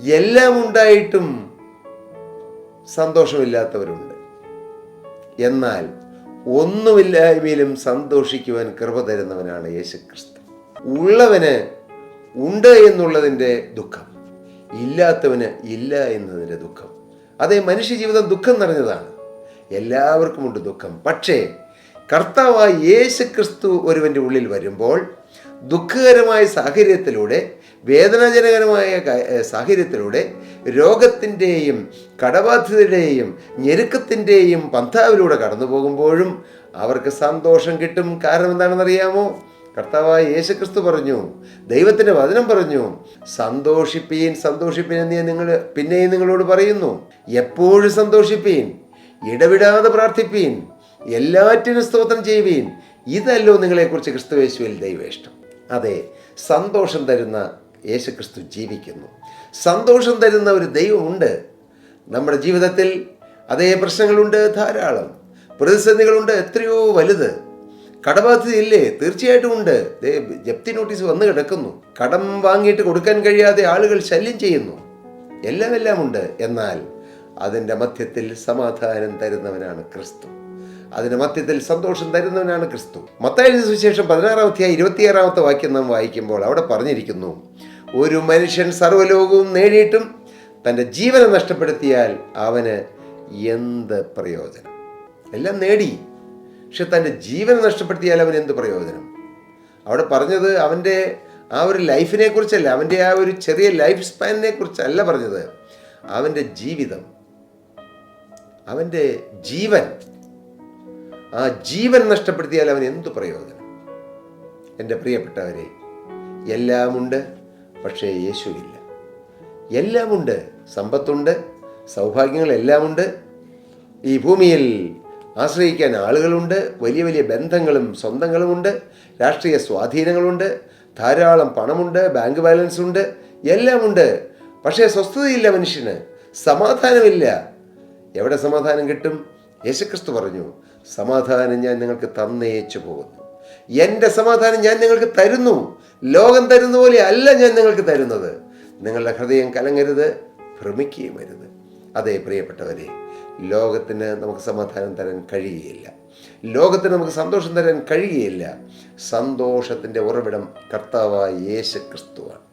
എല്ലാം ഉണ്ടായിട്ടും സന്തോഷമില്ലാത്തവരുണ്ട്. എന്നാൽ ഒന്നുമില്ലായ്മയിലും സന്തോഷിക്കുവാൻ കൃപ തരുന്നവനാണ് യേശുക്രിസ്തു. ഉള്ളവന് ഉണ്ട് എന്നുള്ളതിന്റെ ദുഃഖം ഇല്ലാത്തവന് ഇല്ല എന്നതിന്റെ ദുഃഖം. അതേ മനുഷ്യ ജീവിതം ദുഃഖം നിറഞ്ഞതാണ്. എല്ലാവർക്കുമുണ്ട് ദുഃഖം. പക്ഷേ കർത്താവായ യേശു ക്രിസ്തു ഒരുവന്റെ ഉള്ളിൽ വരുമ്പോൾ ദുഃഖകരമായ സാഹചര്യത്തിലൂടെ വേദനാജനകരമായ സാഹചര്യത്തിലൂടെ രോഗത്തിന്റെയും കടബാധ്യതയുടെയും ഞെരുക്കത്തിന്റെയും പന്ഥാവിലൂടെ കടന്നു പോകുമ്പോഴും അവർക്ക് സന്തോഷം കിട്ടും. കാരണം എന്താണെന്നറിയാമോ? കർത്താവായ യേശുക്രിസ്തു പറഞ്ഞു ദൈവത്തിന്റെ വചനം പറഞ്ഞു സന്തോഷിപ്പീൻ സന്തോഷിപ്പീൻ എന്ന് നിങ്ങൾ പിന്നെയും നിങ്ങളോട് പറയുന്നു. എപ്പോഴും സന്തോഷിപ്പീൻ ഇടവിടാതെ പ്രാർത്ഥിപ്പീൻ. എല്ലാറ്റിനും സ്തോത്രം ചെയ്യുവീൻ. ഇതല്ലോ നിങ്ങളെക്കുറിച്ച് ക്രിസ്തുവേശുവിൽ ദൈവേഷ്ടം. അതെ സന്തോഷം തരുന്ന യേശുക്രിസ്തു ജീവിക്കുന്നു. സന്തോഷം തരുന്ന ഒരു ദൈവമുണ്ട്. നമ്മുടെ ജീവിതത്തിൽ അതേ പ്രശ്നങ്ങളുണ്ട് ധാരാളം. പ്രതിസന്ധികളുണ്ട് എത്രയോ വലുത്. കടബാധ്യതയില്ലേ തീർച്ചയായിട്ടും ഉണ്ട്. ജപ്തി നോട്ടീസ് വന്നു കിടക്കുന്നു. കടം വാങ്ങിയിട്ട് കൊടുക്കാൻ കഴിയാതെ ആളുകൾ ശല്യം ചെയ്യുന്നു. എല്ലാം എല്ലാം ഉണ്ട് എന്നാൽ അതിന്റെ മധ്യത്തിൽ സമാധാനം തരുന്നവനാണ് ക്രിസ്തു. അതിന്റെ മധ്യത്തിൽ സന്തോഷം തരുന്നവനാണ് ക്രിസ്തു. മത്തായ സുവിശേഷം പതിനാറാമത്തെ അധ്യായം ഇരുപത്തിയാറാമത്തെ വാക്യം നാം വായിക്കുമ്പോൾ അവിടെ പറഞ്ഞിരിക്കുന്നു ഒരു മനുഷ്യൻ സർവലോകവും നേടിയിട്ടും തന്റെ ജീവനെ നഷ്ടപ്പെടുത്തിയാൽ അവന് എന്ത് പ്രയോജനം? എല്ലാം നേടി. പക്ഷെ തന്റെ ജീവനെ നഷ്ടപ്പെടുത്തിയാൽ അവന് എന്ത് പ്രയോജനം? അവിടെ പറഞ്ഞത് അവന്റെ ആ ഒരു ലൈഫിനെ കുറിച്ചല്ല അവന്റെ ആ ഒരു ചെറിയ ലൈഫ് സ്പാനിനെ കുറിച്ചല്ല പറഞ്ഞത്. അവന്റെ ജീവിതം അവന്റെ ജീവൻ ആ ജീവൻ നഷ്ടപ്പെടുത്തിയാൽ അവൻ എന്തു പ്രയോജനം? എന്റെ പ്രിയപ്പെട്ടവരെ എല്ലാമുണ്ട് പക്ഷേ യേശുവില്ല. എല്ലാമുണ്ട് സമ്പത്തുണ്ട് സൗഭാഗ്യങ്ങൾ സൗഭാഗ്യങ്ങളെല്ലാമുണ്ട് ഈ ഭൂമിയിൽ ആശ്രയിക്കാൻ ആളുകളുണ്ട് വലിയ വലിയ ബന്ധങ്ങളും സ്വന്തങ്ങളുമുണ്ട് രാഷ്ട്രീയ സ്വാധീനങ്ങളുണ്ട് ധാരാളം പണമുണ്ട് ബാങ്ക് ബാലൻസ് ഉണ്ട് എല്ലാമുണ്ട്. പക്ഷേ സ്വസ്ഥതയില്ല മനുഷ്യന് സമാധാനമില്ല. എവിടെ സമാധാനം കിട്ടും? യേശുക്രിസ്തു പറഞ്ഞു സമാധാനം ഞാൻ നിങ്ങൾക്ക് തന്നേച്ചു പോകുന്നു. എന്റെ സമാധാനം ഞാൻ നിങ്ങൾക്ക് തരുന്നു. ലോകം തരുന്ന പോലെ അല്ല ഞാൻ നിങ്ങൾക്ക് തരുന്നത്. നിങ്ങളുടെ ഹൃദയം കലങ്ങരുത് ഭ്രമിക്കുകയും അരുത്. അതെ പ്രിയപ്പെട്ടവരെ ലോകത്തിന് നമുക്ക് സമാധാനം തരാൻ കഴിയുകയില്ല. ലോകത്തിന് നമുക്ക് സന്തോഷം തരാൻ കഴിയുകയില്ല. സന്തോഷത്തിന്റെ ഉറവിടം കർത്താവായ യേശു ക്രിസ്തുവാണ്